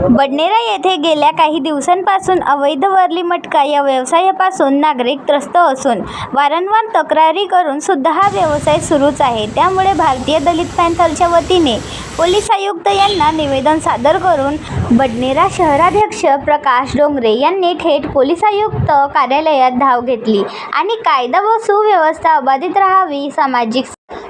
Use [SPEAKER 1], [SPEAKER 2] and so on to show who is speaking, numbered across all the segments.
[SPEAKER 1] बडनेरा येथे गेल्या काही दिवसांपासून अवैध वरली मटका या व्यवसायापासून नागरिक त्रस्त असून वारंवार तक्रारी करून सुद्धा हा व्यवसाय सुरूच आहे. त्यामुळे भारतीय दलित पॅन्थरच्या वतीने पोलीस आयुक्त यांना निवेदन सादर करून बडनेरा शहराध्यक्ष प्रकाश डोंगरे यांनी थेट पोलीस आयुक्त कार्यालयात धाव घेतली आणि कायदा व सुव्यवस्था अबाधित राहावी सामाजिक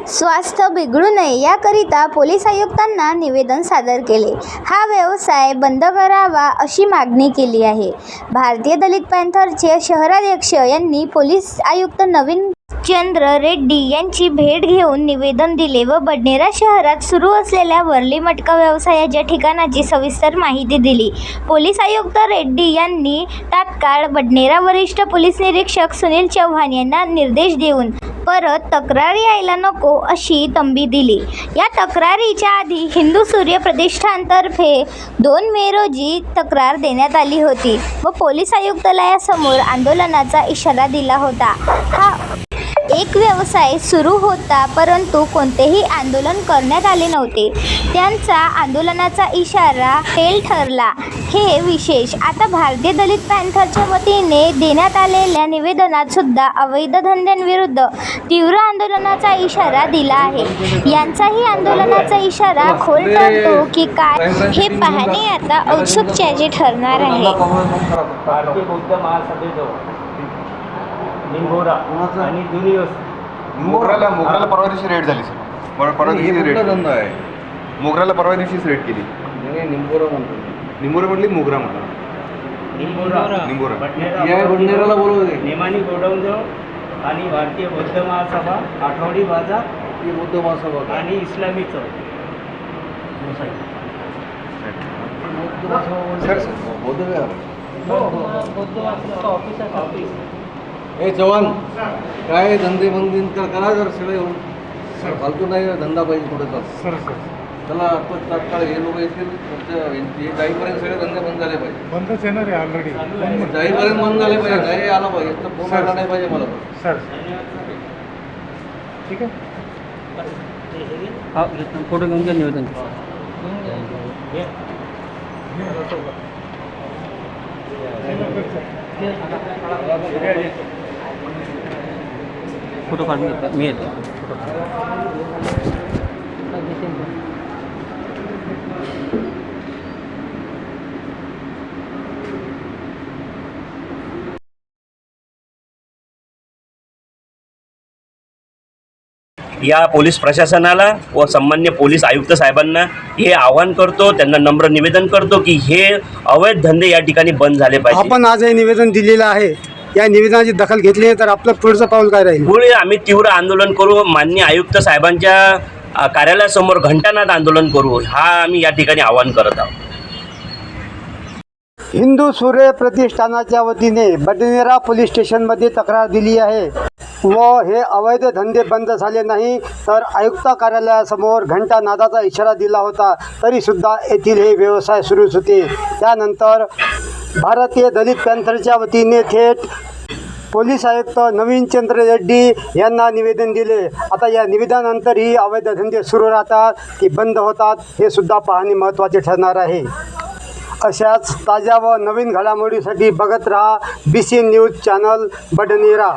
[SPEAKER 1] स्वास्थ्य बिघडू नये याकरिता पोलीस आयुक्तांना निवेदन सादर केले. हा व्यवसाय बंद करावा अशी मागणी केली आहे. भारतीय दलित पॅन्थरचे शहराध्यक्ष यांनी पोलीस आयुक्त नवीन चंद्र रेड्डी यांची भेट घेऊन निवेदन दिले व बडनेरा शहरात सुरू असलेल्या वरली मटका व्यवसायाच्या ठिकाणाची सविस्तर माहिती दिली. पोलीस आयुक्त रेड्डी यांनी तात्काळ बडनेरा वरिष्ठ पोलीस निरीक्षक सुनील चव्हाण यांना निर्देश देऊन परत तक्रार यायला नको अशी तंबी दिली. या तक्रारीच्या आधी हिंदू सूर्य प्रतिष्ठानतर्फे दोन मे रोजी तक्रार देण्यात आली होती व पोलीस आयुक्तालयासमोर आंदोलनाचा इशारा दिला होता. हा एक व्यवसाय सुरू होता परंतु कोणतेही आंदोलन करण्यात आले नव्हते. त्यांचा आंदोलनाचा इशारा फेल ठरला. हे विशेष आता भारतीय दलित पॅन्थरच्या वतीने देण्यात आलेल्या निवेदनात सुद्धा अवैध धंद्यांविरुद्ध तीव्र आंदोलनाचा इशारा दिला आहे. यांचाही आंदोलनाचा इशारा खोल ठरतो की काय हे पाहणे आता औत्सुक्याचे ठरणार आहे.
[SPEAKER 2] लिंगोरा आणि दुनियोस
[SPEAKER 3] मोगराला मोगराला परवा दिवशी रेड झाली सर पर- परवा
[SPEAKER 4] हे
[SPEAKER 3] दिवशी रेड
[SPEAKER 4] धंदा आहे.
[SPEAKER 3] मोगराला परवा दिवशीच रेड केली.
[SPEAKER 4] नाही निंबोरा म्हणतो
[SPEAKER 3] निंबोरा म्हटली मोगरा म्हणा
[SPEAKER 2] लिंगोरा
[SPEAKER 3] लिंगोरा.
[SPEAKER 2] बडनेरा
[SPEAKER 4] या बडनेराला.
[SPEAKER 2] नेमानी गोडाऊनजवळ आणि भारतीय बौद्ध महासभा आठवडी बाजार
[SPEAKER 4] ही बौद्ध महासभा. का?
[SPEAKER 2] आणि इस्लामी चौक.
[SPEAKER 4] बौद्ध महासभा
[SPEAKER 3] सर,
[SPEAKER 4] म्हणजे
[SPEAKER 3] सर.
[SPEAKER 4] बौद्ध विहार
[SPEAKER 2] बौद्ध महासभेचं ऑफिस आहे.
[SPEAKER 4] ए चव्हाण काय धंदे बंदी कर करा जर सगळे येऊन? फालतू नाही धंदा पाहिजे कुठं तर चला आता तात्काळ हे लोक येतील हे जाईपर्यंत सगळे धंदे बंद झाले पाहिजे.
[SPEAKER 5] बंदच येणार आहे ऑलरेडी
[SPEAKER 4] जाईपर्यंत बंद झाले पाहिजे नाही आला पाहिजे तर फोन आला नाही पाहिजे मला.
[SPEAKER 5] सर. ठीक आहे.
[SPEAKER 2] फोटो घेऊन घ्या निवेदन. फोटो काढून घेतला. मी येतो.
[SPEAKER 6] या पोलीस प्रशासनाला व सन्मान्य पोलीस आयुक्त साहेबांना हे आवाहन करतो त्यांना नम्र निवेदन करतो की हे अवैध धंदे या ठिकाणी बंद झाले पाहिजे.
[SPEAKER 7] आपण आज हे निवेदन दिलेलं आहे. या निवेदनाची दखल घेतली नाही तर आपलं पुढचं पाऊल काय राहील?
[SPEAKER 6] पुढे आम्ही तीव्र आंदोलन करू मान्य आयुक्त साहेबांच्या कार्यालयासमोर घंटानाद आंदोलन करू हा आम्ही या ठिकाणी आवाहन करत आहोत.
[SPEAKER 7] हिंदू सूर्य प्रतिष्ठानाच्या वतीने बडनेरा पोलीस स्टेशनमध्ये तक्रार दिली आहे. व हे अवैध धंदे बंद झाले नाही तर आयुक्त कार्यालयासमोर घंटा नादाचा इशारा दिला होता तरीसुद्धा येथील हे व्यवसाय सुरूच होते. त्यानंतर भारतीय दलित पॅन्थरच्या वतीने थेट पोलीस आयुक्त नवीन चंद्र रेड्डी यांना निवेदन दिले. आता या निवेदनानंतर ही अवैध धंदे सुरू राहतात की बंद होतात हे सुद्धा पाहणे महत्त्वाचे ठरणार आहे. अशाच ताज्या व नवीन घडामोडीसाठी बघत राहा B C news channel Badnera.